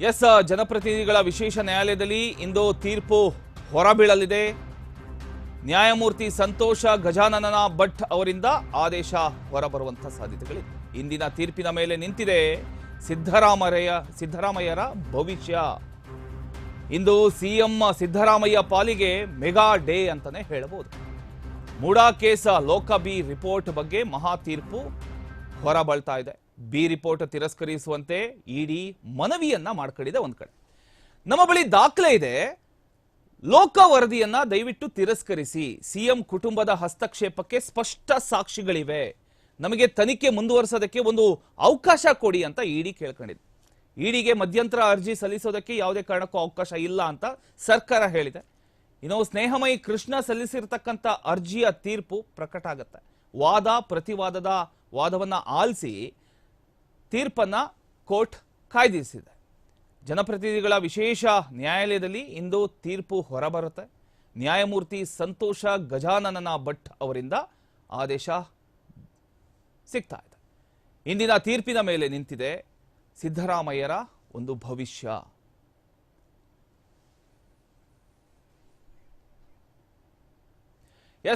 S ಜನಪ್ರತಿನಿಧಿಗಳ ವಿಶೇಷ ನ್ಯಾಯಾಲಯದಲ್ಲಿ ಇಂದು ತೀರ್ಪು ಹೊರಬೀಳಲಿದೆ. ನ್ಯಾಯಮೂರ್ತಿ ಸಂತೋಷ ಗಜಾನನ ಭಟ್ ಅವರಿಂದ ಆದೇಶ ಹೊರಬರುವಂತಹ ಸಾಧ್ಯತೆಗಳಿವೆ ಇಂದಿನ ತೀರ್ಪಿನ ಮೇಲೆ ನಿಂತಿದೆ ಸಿದ್ದರಾಮಯ್ಯ, ಸಿದ್ದರಾಮಯ್ಯರ ಭವಿಷ್ಯ. ಇಂದು ಸಿಎಂ ಸಿದ್ದರಾಮಯ್ಯ ಪಾಲಿಗೆ ಮೆಗಾ ಡೇ ಅಂತಾನೆ ಹೇಳಬಹುದು. ಮೂಡಾ ಕೇಸ ಲೋಕಬಿ ರಿಪೋರ್ಟ್ ಬಗ್ಗೆ ಮಹಾ ತೀರ್ಪು ಹೊರಬಳ್ತಾ ಇದೆ. ಬಿ ರಿಪೋರ್ಟ್ ತಿರಸ್ಕರಿಸುವಂತೆ ಇಡಿ ಮನವಿಯನ್ನ ಮಾಡ್ಕೊಂಡಿದೆ ಒಂದ್ ಕಡೆ. ನಮ್ಮ ಬಳಿ ದಾಖಲೆ ಇದೆ. ಲೋಕ ವರದಿಯನ್ನ ದಯವಿಟ್ಟು ತಿರಸ್ಕರಿಸಿ. ಸಿಎಂ ಕುಟುಂಬದ ಹಸ್ತಕ್ಷೇಪಕ್ಕೆ ಸ್ಪಷ್ಟ ಸಾಕ್ಷಿಗಳಿವೆ. ನಮಗೆ ತನಿಖೆ ಮುಂದುವರಿಸೋದಕ್ಕೆ ಒಂದು ಅವಕಾಶ ಕೊಡಿ ಅಂತ ಇಡಿ ಕೇಳ್ಕೊಂಡಿದೆ. ಇಡಿಗೆ ಮಧ್ಯಂತರ ಅರ್ಜಿ ಸಲ್ಲಿಸೋದಕ್ಕೆ ಯಾವುದೇ ಕಾರಣಕ್ಕೂ ಅವಕಾಶ ಇಲ್ಲ ಅಂತ ಸರ್ಕಾರ ಹೇಳಿದೆ. ಇನ್ನು ಸ್ನೇಹಮಯಿ ಕೃಷ್ಣ ಸಲ್ಲಿಸಿರ್ತಕ್ಕಂಥ ಅರ್ಜಿಯ ತೀರ್ಪು ಪ್ರಕಟ ಆಗುತ್ತೆ. ವಾದ, ಪ್ರತಿವಾದದ ವಾದವನ್ನ ಆಲಿಸಿ ತೀರ್ಪನ್ನ ಕೋರ್ಟ್ ಕಾಯ್ದಿರಿಸಿದೆ. ಜನಪ್ರತಿನಿಧಿಗಳ ವಿಶೇಷ ನ್ಯಾಯಾಲಯದಲ್ಲಿ ಇಂದು ತೀರ್ಪು ಹೊರಬರುತ್ತೆ. ನ್ಯಾಯಮೂರ್ತಿ ಸಂತೋಷ ಗಜಾನನ ಭಟ್ ಅವರಿಂದ ಆದೇಶ ಸಿಗ್ತಾ ಇದೆ. ಇಂದಿನ ತೀರ್ಪಿನ ಮೇಲೆ ನಿಂತಿದೆ ಸಿದ್ದರಾಮಯ್ಯರ ಒಂದು ಭವಿಷ್ಯ.